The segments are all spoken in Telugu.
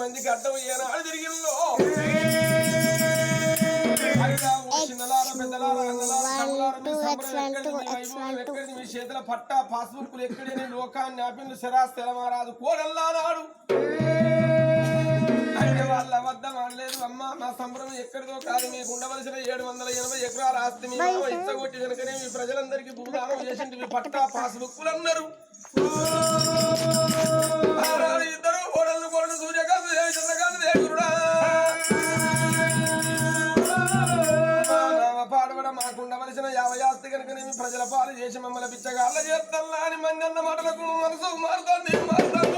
మందికి అడ్డం ఏనాడు తిరిగిందో. మీ చేతుల పట్టా పాస్బుక్లు ఎక్కడని లోకాన్ని ఆపిండు శరాస్ తెలమారాదు కోడల్లానాడు అయితే వాళ్ళ వద్ద అనలేదు అమ్మ మా సంబరం ఎక్కడిదో కాదు మీకు ఉండవలసిన ఏడు వందల ఎనభై ఎకరాల ఆస్తి మీ ఇచ్చగొట్టి కనుకనే మీ ప్రజలందరికీ భూదానం చేసింది మీ పట్టా పాస్బుక్లు అన్నారు చంద్రకాంత దేవుడా కనుక నేను ప్రజల పాలు చేసి మమ్మల్ని పిచ్చగాళ్ళ చేస్తల్లా అని మంది మాటలకు మనసు మారుతుంది మారుతాను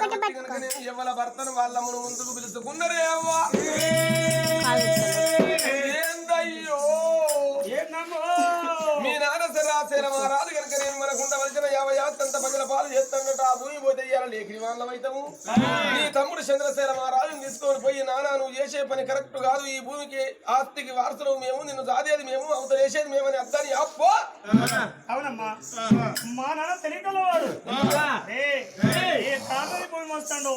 మెడలకు చేరబట్టి ఎవల భర్తను వాళ్ళమును ముందుకు పిలుచుకున్నరే అవ్వా? ఆస్తంత పగల పాలు చేస్తున్నట్టు ఆ భూమి పోతే ఇయ్యాల లేఖని వాళ్ళమైతాము నీ తమ్ముడు చంద్రశేఖర మహారాజుని తీసుకొని పోయి నాన్న నువ్వు చేసే పని కరెక్ట్ కాదు. ఈ భూమికి ఆస్తికి వారసులు మేము నిన్ను సాదేది మేము అవతల వేసేది మేమని అద్దని అప్పో! అవునమ్మా. మా నాన్న తెలియటలో వాడు ఏ ఏ తాతని పోయి వస్తాడు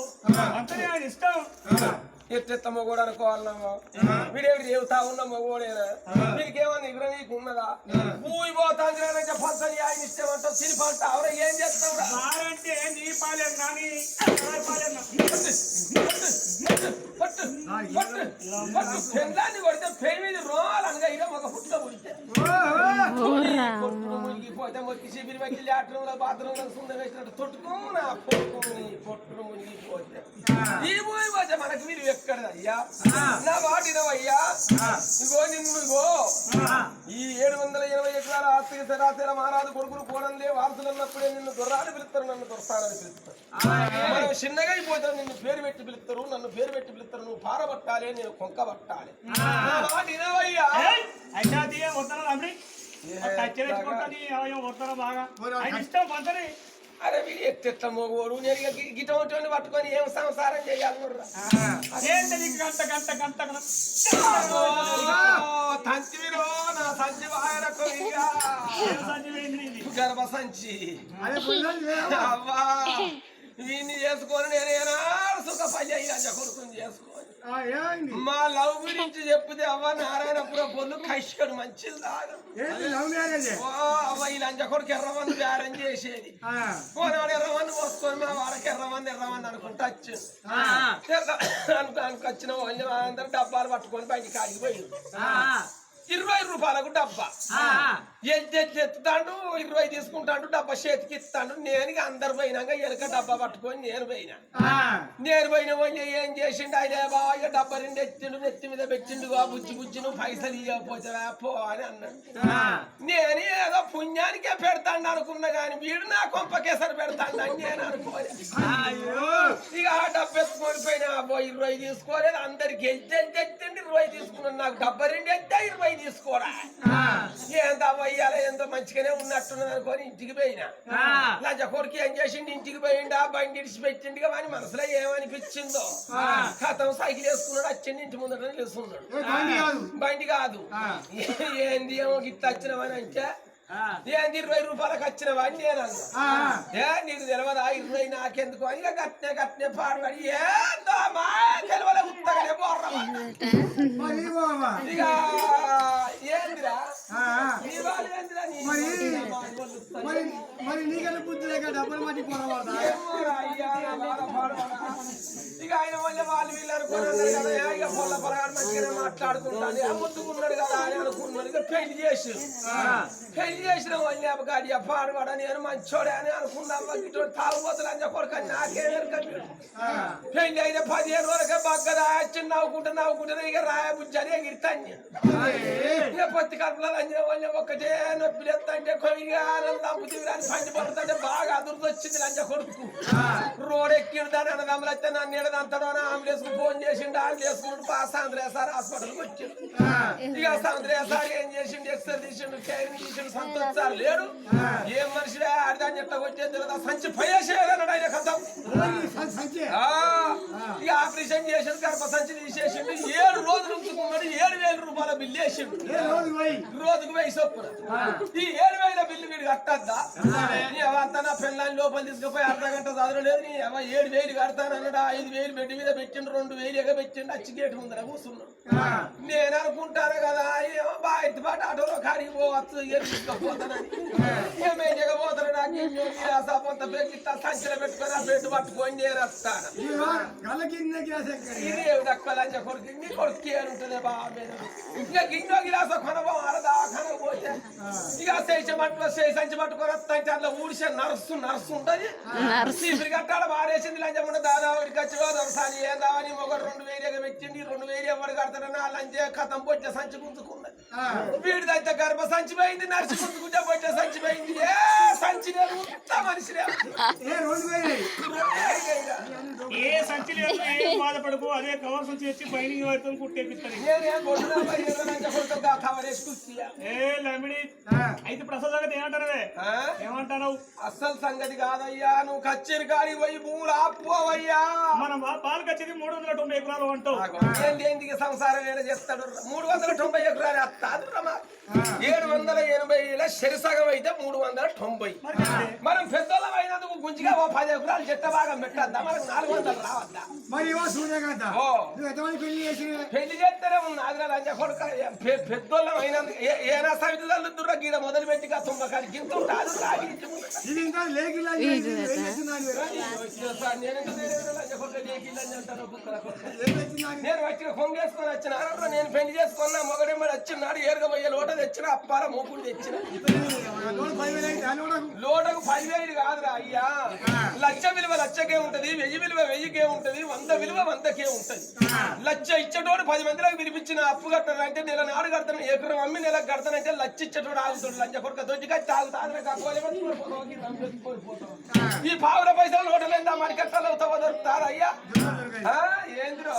అంతనే ఆయన ఇష్టం. ఎట్టెత్త మొగోడు అనుకోవాలన్నామో? వీడేవి రేవుతా ఉన్న మొగోడేనా? వీడికేమన్నా ఇగ్ర నీకు ఉన్నదా? భూమి పోతాంటే పచ్చని ఆయన ఇష్టం అంటావు సిరిప అంటావు ఎవరో ఏం చేస్తావు నీ పట్టు పట్టు పట్టు పెళ్ళాన్ని కొడితే పెళ్ళి మీద రోమాలనగా ఇక ఒక పుట్ట పుడితే. కొట్టుడు మునిగిపోతే మొక్కి శిబిరి వెక్కి లాట్రూమ్లో బాత్రూమ్లో సుందర వేసినట్టు తొట్టుకోనా పొట్టుకుని పొట్టుడు మునిగిపోతే ఈ పోయి పోతే మనకి మీరు ఎక్కడ అయ్యా నా వాటినవయ్యా? ఇగో నిన్ను ఇగో. ఈ ఏడు వందల ఎనభై ఎకరాల ఆస్తికి సరాసరి మహారాజు కొడుకులు కోడంలే వారసులు అన్నప్పుడే నిన్ను దొర్రాని పిలుస్తారు నన్ను దొరసానని పిలుస్తారు. మనం చిన్నగా అయిపోతాం నిన్ను పేరు పెట్టి పిలుస్తారు నన్ను పేరు పెట్టి పిలుస్తారు నువ్వు పారబట్టాలి నేను కొంక పట్టాలి. నా ఏయ్, అయితే అరే వీడు ఎట్టెట్ల మోగోడు నేను గిట ఒకటి పట్టుకొని ఏం సంసారం చేయాలి నా సంచి? గర్భ సంచి. అవ్వా వీడిని చేసుకొని నేను కొడుకుని మా లవ్ గురించి చెప్తే అవ్వ నారాయణపురం పొన్ను కష్కడు మంచిది కాదు. అవ్వ ఈ లంచ కొడుకు ఎర్రమంది బేరం చేసేది. పోనాడు ఎర్రమంది పోసుకొని మా వాళ్ళకి ఎర్రమంది ఎర్రమంది అనుకుంటా వచ్చు. అనుకు వచ్చిన వాళ్ళు అందరూ డబ్బాలు పట్టుకొని బయటికి ఆగిపోయి ఇరవై రూపాయలకు డబ్బా. ఎత్తి ఎత్తి ఎత్తుతాడు ఇరవై తీసుకుంటాడు డబ్బా చేతికి ఇస్తాడు. నేను అందరు పోయినాక ఎనక డబ్బా పట్టుకొని నేను పోయినా. నేను పోయిన వాళ్ళు ఏం చేసిండు? ఆయన బాగా ఇక డబ్బా రెండు ఎత్తిండు నెత్తి మీద పెట్టిండు బుజ్జి బుజ్జి నువ్వు పైసలు ఇవ్వకపోతే పో అని అన్నాడు. నేను ఏదో పుణ్యానికే పెడతాడు అనుకున్నా కానీ వీడు నా కొంపకేసరి పెడతాడు అని నేను అనుకోలే ఇక ఆ డబ్బు ఎత్తుకొని పోయినా అబ్బో ఇరవై తీసుకోలేదు. అందరికి ఎత్తి ఎత్తి ఎత్తిండి? ఇరవై తీసుకున్నాను నాకు డబ్బా రెండు ఎత్తే ఇరవై తీసుకోరా? ఏంత అయ్యాల ఎంతో మంచిగానే ఉన్నట్టున్నది అనుకొని ఇంటికి పోయినా. లంచ కొడుకు ఏం చేసిండు? ఇంటికి పోయిండా? బండి ఇడిచి పెట్టిండు వాని మనసులో ఏమనిపించిందో? కథం సైకిల్ వేసుకున్నాడు వచ్చిండి ఇంటి ముందట నిలుస్తున్నాడు. బండి కాదు. ఏంది ఏమో గిట్ట వచ్చినవని అంటే ఏంది ఇరవై రూపాయలకు వచ్చినవా అని నేను అన్నా ఏ నీకు తెలియదా ఇరవై నాకెందుకు? అని ఇక గట్నే గట్నే పాడబడి ఏందో మా తెలియలే ఉత్తగానే ఇక ఏందిరా? మరి మరి మరి నీకన్నా బుద్ధి లేక డబ్బులు మట్టి పోరవాడా ఇక ఆయన వల్ల వాళ్ళు వీళ్ళు పొల్ల పొలగాడు మంచిగానే మాట్లాడుకుంటాను ముద్దుకున్నాడు కదా అని అనుకున్నాడు ఇక పెళ్ళి చేసి. పెళ్ళి చేసిన వాళ్ళు అబ్బగాడి పాడవాడ నేను మంచోడే అని అనుకున్నాం ఇటు తాగుబోతులు అని చెప్పడు నాకే పెళ్ళి అయితే పదిహేను వరకే బాగా చిన్న నవ్వుకుంటా నవ్వుకుంటా ఇక రాయ బుజ్జని ఎగిరితాను ఇక పొత్తి కడుపులో అంజన వాళ్ళు ఒక్కటే నొప్పి అంటే ఇక దంపుతీవి అని పంచి పడుతుంటే బాగా అదురుకు వచ్చింది లంచ కొడుకు. రోడ్ ఎక్కిడు దాని అన్నదమ్ములు అయితే నన్ను ఎడదంతాడు అని అంబులెన్స్ ఫోన్ చేసిండు అంబులెన్స్ కు సాంద్రయ సార్ హాస్పిటల్కి వచ్చిండు. ఇక సాంద్రయ సార్ ఏం చేసిండు? ఎక్స్రే తీసిండు క్యారింగ్ తీసిండు సంతోష్ సార్ లేడు. ఏం మనిషిడే ఆడదాన్ని ఎట్లా వచ్చేది తెలియదు సంచి పయేసేదన్నాడు ఆయన కథం. ఇక ఆపరేషన్ చేసిండు గర్భ సంచి తీసేసిండు. ఏడు రోజులు ఉంచుకున్నాడు. ఏడు వేల రూపాయల బిల్లు వేసిండు. రోజుకు వెయ్యి చొప్పున ఈ ఏడు వేల బిల్లు వీడు కట్టద్దా? నీ అవంతా నా పిల్లల్ని లోపల తీసుకుపోయి అర్ధ గంట చదవలేదు. ఏడు వేలు కడతాను అన్నాడు ఐదు వేలు బెడ్ మీద పెట్టిండు. రెండు వేలు ఎగ పెట్టిండు అచ్చి గేటు ముందర కూర్చున్నాడు నేను అనుకుంటాను కదా ఏమో బా ఎత్తుబాటు ఆటోలో కాడికి పోవచ్చు ఏం తీసుకపోతానని. ఏమే జగబోతాను నాకు కొంత పెరిగిస్తా సంచిలో పెట్టుకొని ఆ బెడ్ పట్టుకొని నేను వస్తాను ఇది కొడుకు? నీ కొడుకు అని ఉంటుంది బాబే ఇంకా గింజో గిలాస కొనబో అరదా ఇక చేసి సంచి పట్టుకొని వస్తాంటే అట్లా ఊడిసే నర్సు నర్సు ఉంటది. చీపురు కట్టాల మారేసింది లంచం దాదావుడికి వచ్చి దావని ఒక రెండు వేలు పెట్టింది రెండు వేలు ఎవరు కడతాడని లంచే కథం పొచ్చే సంచి గుంజుకున్నది వీడిదైతే గర్భ సంచి పోయింది నర్సు గుంజుకుంటే పొచ్చే సంచి పోయింది ఏ సంచి లేదు ఉత్త మనిషి ఏ సంచి లేదు ఏం బాధపడకు అదే కవర్ సంచి తెచ్చి బయటికి పడుతుంది కుట్టేపిస్తుంది ఏదో ఏ లమిడి అయితే ప్రసాద్ సంగతి ఏమంటారవే ఆ? ఏమంటావు అస్సలు సంగతి కాదయ్యా నువ్వు కచ్చేరి కాడికి పోయి భూములు ఆపుకోవయ్యా. మన పాలు కచ్చేది మూడు వందల తొంభై ఎకరాలు అంటావు. ఏంటి సంసారం ఏడ చేస్తాడు. మూడు వందల తొంభై ఎకరాలు అత్తాదు ఏడు వందల ఎనభైల సరిసగం అయితే మూడు వందల తొంభై. మనం పెద్దోళ్ళం అయినందుకు గుంజిగా ఓ పది ఎకరాలు చెట్ట భాగం పెట్టద్దా? మనకు నాలుగు మరి ఇవో సూర్యకాంత. ఓ. నువ్వు ఎంతమంది పెళ్ళి చేసిన పెళ్ళి చేస్తేనే ఉంది ఆదిరా లంచ కొడుక పెద్దోళ్ళం అయినందుకు ఏ- ఏనా సవితులు దుర్ర గీడ మొదలు పెట్టి తుంబకాడి గింత ఉంటుంది రాగి ఇది ఇంకా లేకిలా నేను కొడుక కొడుక. వచ్చిన కొంగేసుకొని వచ్చిన. అరవై నేను పెళ్ళి చేసుకున్నా మొగడేమడి వచ్చినాడు ఏరుగబోయే లోట తెచ్చిన అప్పాల మూకుడు తెచ్చిన. లోటకు? పదివేలు కాదురా అయ్యా. లక్ష విలువ లక్షకే ఉంటది వెయ్యి విలువ వెయ్యికే ఉంటది వంద విలువ వందకే ఉంటది. లక్ష ఇచ్చేటోడు పది మందిలకు వినిపించిన అప్పు కట్టాలంటే నెల నాడు కడతాను ఎకరం అమ్మి నెలకు కడతానంటే లక్ష ఇచ్చేటోడు ఆగుతాడు లంచ కొడుక దొడ్డిగా తాగుతాడు ఈ పావుల పైసలు లోటలేదా మరి కట్టాలు అవుతావో దొరుకుతారు అయ్యా? ఆ, ఏందిరో?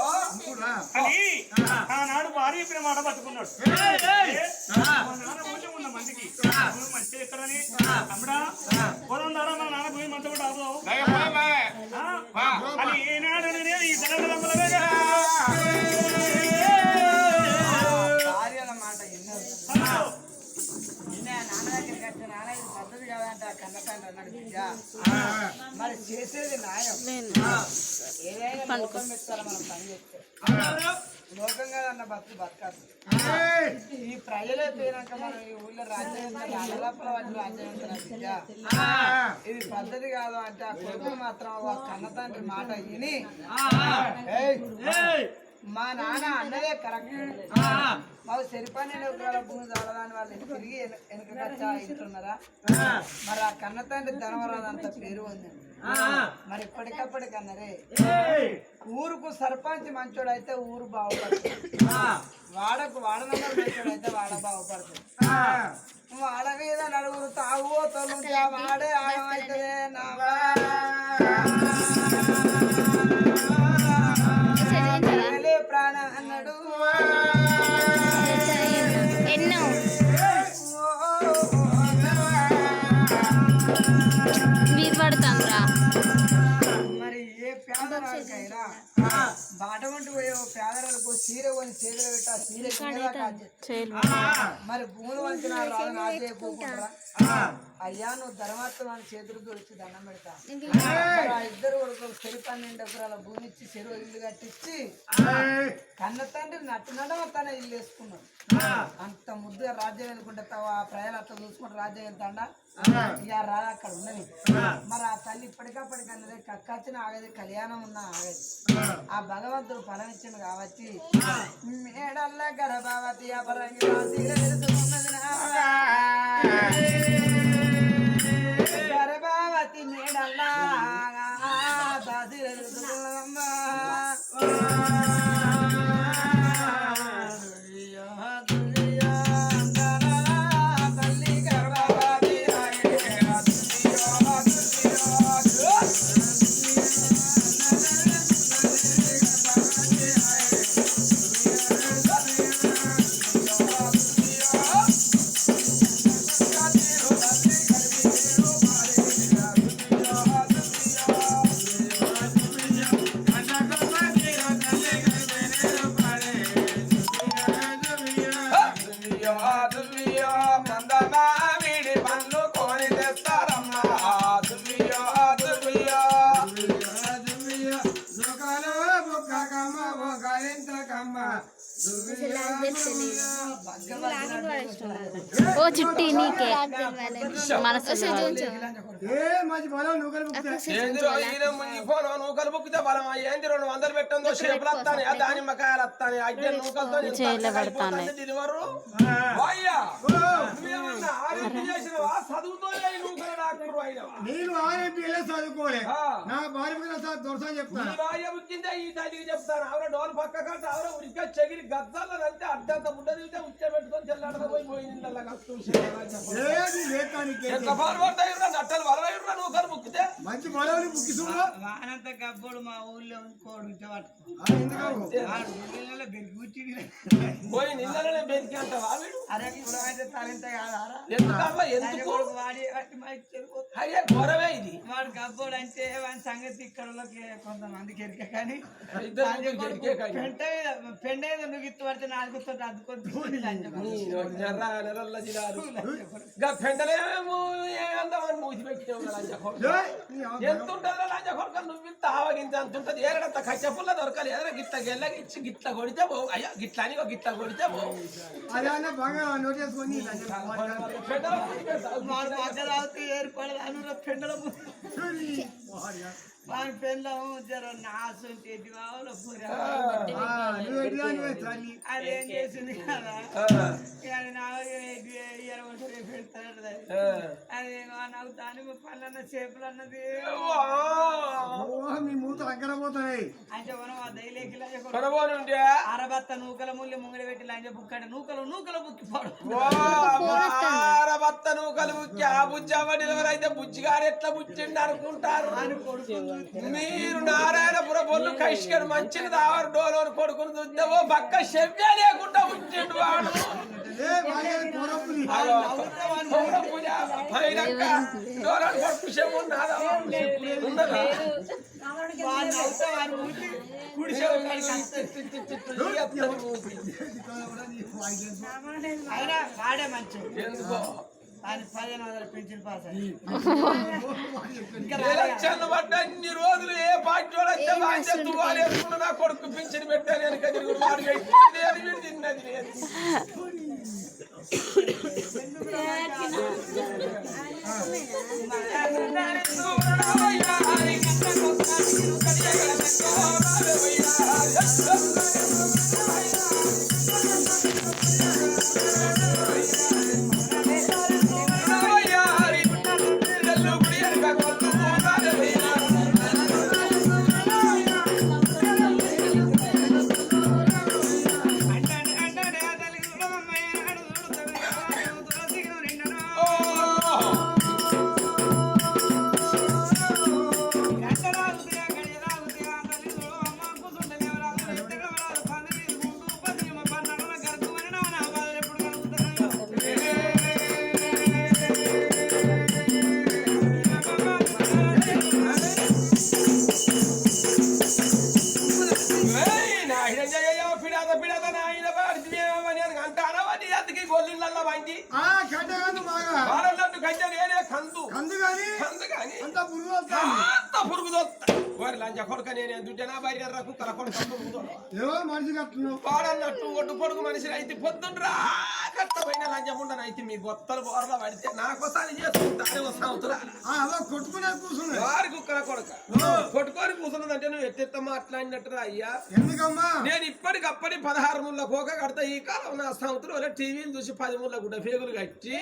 ఆనాడు భార్య మాట పట్టుకున్నాడు. మందికి. మంచి ఎక్కడని తమ్ముడా పొలం ద్వారా మా నాన్న భూమి మంచి కూడా ఆపు. ఈ మరి చేసేది న్యాయం. ఏదైనా మనం పని చేస్తే? లోకం కాదన్న బతుకు బతకాలి. ఈ ప్రజలే పోయినాక మనం ఈ ఊళ్ళో రాజ్యం అడలపల వంటి రాజ్యం ఎంత బిడ్డ ఇది పద్ధతి కాదు అంటే ఆ కొడుకులు మాత్రం కన్న తండ్రి మాట విని మా నాన్న అన్నదే కరెక్ట్. మాకు సరిపని భూమి చాలదాని వాళ్ళు తిరిగి వెనకచ్చా ఇంటున్నారా మరి ఆ కన్న తండ్రి ధనవరాదు అంత పేరు ఉంది. మరి ఇప్పటికప్పటికన్నరే. ఏయ్, ఊరుకు సర్పంచ్ మంచోడు అయితే ఊరు బాగుపడుతుంది. వాడకు వాడ నంబర్ మంచోడు అయితే వాడ బాగుపడుతుంది. వాడ మీద నలుగురు ఆ వాడే ఆగమైతే నా బాట వంటి పోయే చీర కొని పెట్టి ఆ చీర మరి భూములు వంచిన రాదు అయ్యా నువ్వు ధర్మాత్మాన్ని చేతులు దొరికి దండం పెడతా. ఆ ఇద్దరు కొడుకులు చెరి పన్నెండు ఎకరాల భూమి ఇచ్చి చెరువు ఇల్లు కట్టించి కన్న తండ్రి నట్టు నడమ తన ఇల్లు వేసుకున్నాడు. అంత ముద్దుగా రాజ్యం వెళ్ళుకుంటే తవ ఆ ప్రజలు అట్లా చూసుకుంటే రాజ్యం వెళ్తాడా ఇక రా అక్కడ ఉన్నది మరి ఆ తల్లి ఇప్పటికప్పటికన్నది కక్కచ్చిన ఆగది కళ్యాణం ఉన్న ఆగది. ఆ. భగవంతుడు ఫలం ఇచ్చిండు కాబట్టి మేడల్ల గర్భావతి అపరంగి छुट्टी नहीं के। अच्छा। मानस బలం నువ్వు బుక్కితే. బలం ఏంది రెండు వందలు పెట్టందో షేపులు వస్తాయి ఆ దానిమ్మకాయలు వస్తాయి అడ్డే నూకలతో. డెలివరు నేను ఆర్ఎంపీఎల్ఏ చదువుకోలే. నా భార్య మీద సార్ దొరసని నీ చెప్తాను భార్య బుక్కిందే ఈ తల్లికి చెప్తాను. ఆవిడ డోలు పక్క కట్ట ఆవిడ ఉడికా చెగిరి గద్దాలు అంతే ముడ్డ దిగితే ఉచ్చ పెట్టుకొని తెల్లాడదా పోయి పోయి నిన్న కష్టం బట్టలు లేకానికి నువ్వు పాలు పడతాయి మంచి బుక్కి చూడు వానంత గబ్బోడు మా ఊళ్ళో ఇంకోడు పోయి నిన్ననే బెదికి అంటావా వీడు? అరే ఇప్పుడు అయితే తలంత కాదారా? ఎందుకు? వాడు. అయ్యే ఘోరమే ఇది. వాడు గబ్బోడు అంటే వాడి సంగతి ఇక్కడ కొంతమందికి ఎరిక కానీ పెండ మీద నువ్వు ఇత్తు పడితే నాలుగుతో అద్దుకొని ఏమందామని మూసి పెట్టినావు కదా లంజ కొడుకు. ఏయ్, నీ అమ్మ. ఎంత ఉంటుందో లంజ కొడుకు నువ్వు ఇంత ఆవగింత అంత ఉంటుంది ఏడంత కచ్చపుల్ల దొరకాలి ఏదైనా గిట్ల గెల్లకి ఇచ్చి గిట్ల అని పెండ్లం జర నాసు చేతి కావాలో నువ్వు ఎట్లా నువ్వే తల్లి అదేం చేసింది కదా? ఇరవై పెడతాడు అది. నాకు దాని పనులన్న చేపలు అన్నది. మీ మూత అక్కడ అంటే మనం ఆ ఉంటే అరబత్త నూకల ముల్లి ముంగడి పెట్టి లంజ బుక్కడ నూకలు నూకలు బుక్కి పోడు. బత్త నూకలు బుజ్జి ఆ బుజ్జి అవ్వడి ఎవరైతే బుజ్జిగారు ఎట్లా బుజ్జిండి అనుకుంటారు? మీరు నారాయణపుర బొల్లు కైష్కర్ మంచిని దావరు డోలోని కొడుకుని చూద్దామో పక్క శవ్య లేకుండా బుజ్జిండు వాడు డోలోని కొడుకు శవ్వు ఎందుకో పదిహేను వందల పెన్షన్ పాస్ పడ్డ అన్ని రోజులు ఏ పార్టీ అయితే బాధ్యత నా కొడుకు పింఛన్ పెట్టాను వెనక తిరిగి లేదు, వీడు తిన్నది. పురుగు వస్తాను అంత పురుగు దొత్త వారి లంచ కొడుక నేను ఎందుంటే నా భార్య మనిషి కట్టున్నావు వాడన్నట్టు ఒడ్డు పొడుగు మనిషి అయితే పొద్దుండ్రా కట్టమైన లంచం ఉండను అయితే మీ గొత్తలు బోర్ల పడితే నాకోసారి చేసుకుంటానే కొట్టుకునే కూర్చున్నాయి వారి కుక్కల కొడుక. కొట్టుకొని కూర్చున్నదంటే నువ్వు ఎత్తెత్త మాట్లాడినట్టురా అయ్యా. ఎందుకమ్మా? నేను ఇప్పటికప్పటి పదహారు ముళ్ళ కోక కడతా. ఈ కాలం నా సంవత్సరం టీవీలు చూసి పది ముళ్ళ గుడ్డ ఫేగులు కట్టి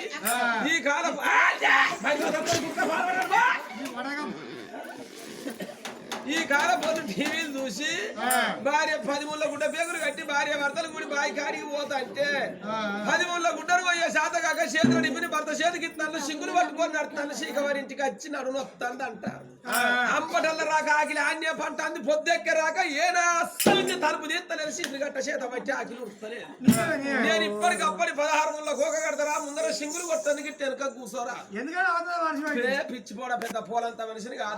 ఈ కాలం ఈ కాలం పొద్దు టీవీలు చూసి భార్య పది ముళ్ళ గుడ్డ పేగులు కట్టి భార్య భర్తలు కూడా బాయి కాడికి పోతా అంటే పది ముళ్ళ గుడ్డలు పోయే శాత కాక చేతులు నింపిని భర్త చేతికి ఇస్తాను సింగులు పట్టుకొని నడుతాను శీకవారి ఇంటికి వచ్చి నడును వస్తాను అంటారు. అంపటల్ల రాక ఆకిలి ఆన్య పంట అంది పొద్దెక్క రాక ఏనా అస్సలు తలుపు తీస్తలేదు సింగులు గట్ట చేత పట్టి ఆకిలి ఉడతలేదు నేను ఇప్పటికప్పటి పదహారు ముళ్ళ కోక కడతారా ముందర సింగులు కొట్టడానికి వెనక కూర్చోరా ఎందుకంటే పిచ్చిపోడ పెద్ద పోలంత మనిషిని కాదు.